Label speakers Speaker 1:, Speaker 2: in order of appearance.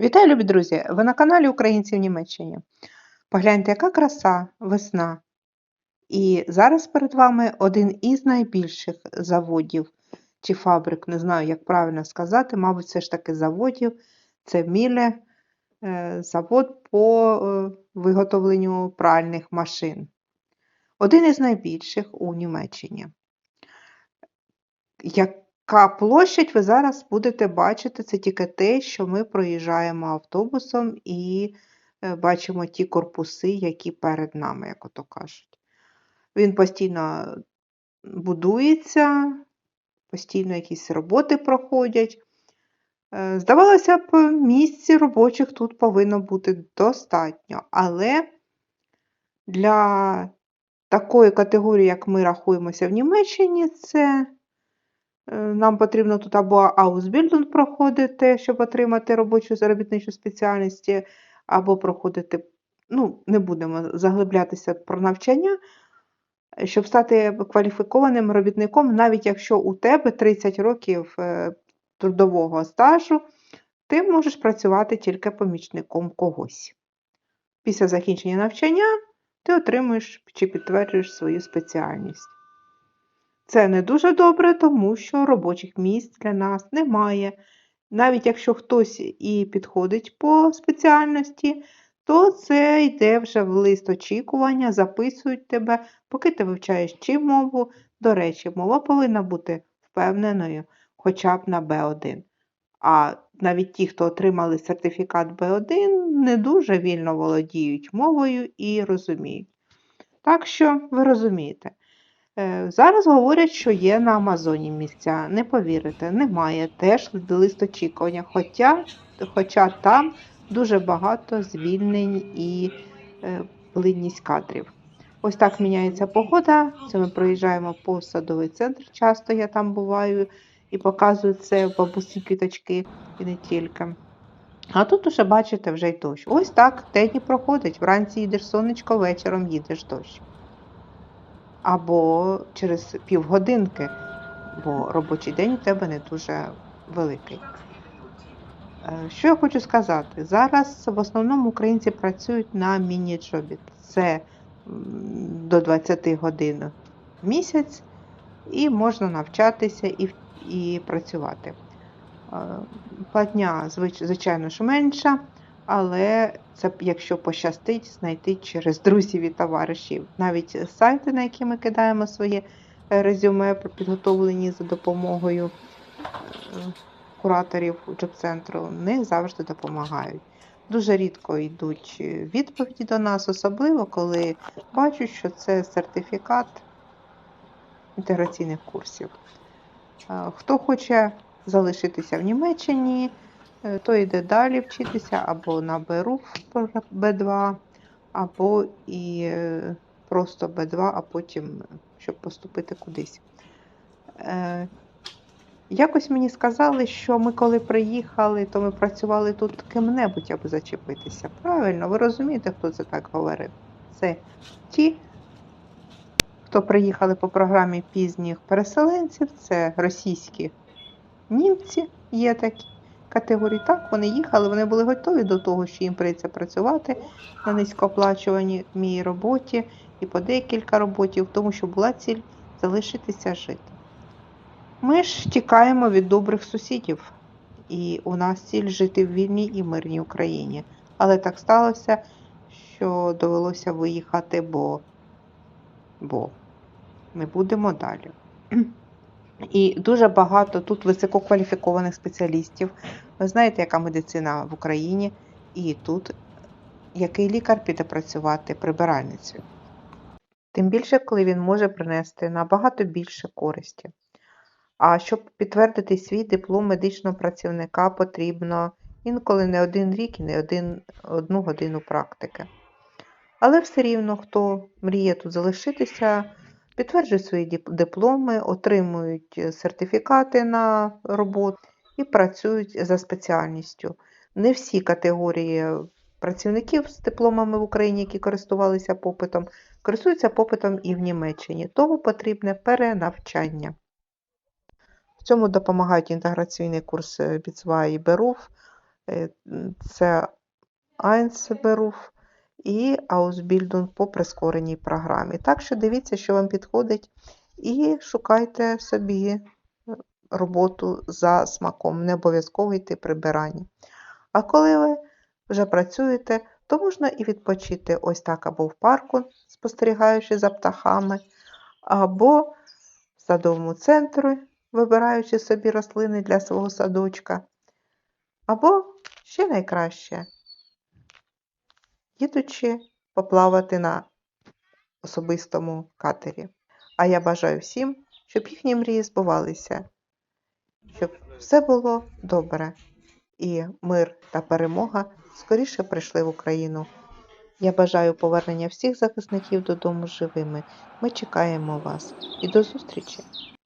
Speaker 1: Вітаю, любі друзі! Ви на каналі Українці в Німеччині. Погляньте, яка краса, весна. І зараз перед вами один із найбільших заводів чи фабрик, не знаю, як правильно сказати, мабуть, все ж таки заводів. Це Міле, е, завод по е, виготовленню пральних машин. Один із найбільших у Німеччині. Яка площадь ви зараз будете бачити, це тільки те, що ми проїжджаємо автобусом і е, бачимо ті корпуси, які перед нами, як ото кажуть. Він постійно будується, постійно якісь роботи проходять. Е, Здавалося б, місць робочих тут повинно бути достатньо, але для такої категорії, як ми рахуємося в Німеччині, це нам потрібно тут або Ausbildung проходити, щоб отримати робочу заробітничу спеціальність, або проходити, ну, не будемо заглиблятися про навчання, щоб стати кваліфікованим робітником, навіть якщо у тебе 30 років е, трудового стажу, ти можеш працювати тільки помічником когось. Після закінчення навчання ти отримуєш чи підтверджуєш свою спеціальність. Це не дуже добре, тому що робочих місць для нас немає. Навіть якщо хтось і підходить по спеціальності, то це йде вже в лист очікування, записують тебе, поки ти вивчаєш чи мову. До речі, мова повинна бути впевненою хоча б на B1. А навіть ті, хто отримали сертифікат B1, не дуже вільно володіють мовою і розуміють. Так що ви розумієте. Е, Зараз говорять, що є на Амазоні місця. Не повірите, немає. Теж лист очікування. Хоча, хоча там дуже багато звільнень і е, плинність кадрів. Ось так міняється погода. Це ми проїжджаємо по садовий центр. Часто я там буваю і показую це бабусі квіточки і не тільки. А тут уже, бачите, вже й дощ. Ось так день проходить. Вранці їдеш сонечко, вечором їдеш дощ. Або через півгодинки, бо робочий день у тебе не дуже великий. Е, Що я хочу сказати? Зараз в основному українці працюють на міні-джобі. Це до 20 годин в місяць, і можна навчатися і, і працювати. Е, Платня, звич- звичайно ж, менша, але це якщо пощастить, знайти через друзів і товаришів. Навіть сайти, на які ми кидаємо своє е, резюме, підготовлені за допомогою е, кураторів джоб-центру, не завжди допомагають. Дуже рідко йдуть відповіді до нас, особливо коли бачать, що це сертифікат інтеграційних курсів. Е, Хто хоче залишитися в Німеччині, то йде далі вчитися або на БРУ Б2, або і е, просто Б2, а потім, щоб поступити кудись. Е, Якось мені сказали, що ми коли приїхали, то ми працювали тут ким-небудь, аби зачепитися. Правильно, ви розумієте, хто це так говорив? Це ті, хто приїхали по програмі пізніх переселенців, це російські німці, є такі категорії. Так, вони їхали, вони були готові до того, що їм прийдеться працювати на низькооплачуваній роботі і по декілька роботів, тому що була ціль залишитися жити. Ми ж тікаємо від добрих сусідів, і у нас ціль жити в вільній і мирній Україні. Але так сталося, що довелося виїхати, бо, бо ми будемо далі. І дуже багато тут висококваліфікованих спеціалістів. Ви знаєте, яка медицина в Україні, і тут який лікар піде працювати прибиральницею. Тим більше, коли він може принести набагато більше користі. А щоб підтвердити свій диплом медичного працівника, потрібно інколи не один рік і не один, одну годину практики. Але все рівно, хто мріє тут залишитися, підтверджують свої дипломи, отримують е, сертифікати на роботу і працюють за спеціальністю. Не всі категорії працівників з дипломами в Україні, які користувалися попитом, користуються попитом і в Німеччині, тому потрібне перенавчання. В цьому допомагають інтеграційний курс Біцва і Беруф, Е, Це Einzelberuf і Ausbildung по прискореній програмі. Так що дивіться, що вам підходить, і шукайте собі е, роботу за смаком. Не обов'язково йти прибирання. А коли ви вже працюєте, то можна і відпочити ось так або в парку, спостерігаючи за птахами, або в садовому центрі, вибираючи собі рослини для свого садочка, або ще найкраще, їдучи поплавати на особистому катері. А я бажаю всім, щоб їхні мрії збувалися, щоб все було добре і мир та перемога скоріше прийшли в Україну. Я бажаю повернення всіх захисників додому живими. Ми чекаємо вас і до зустрічі!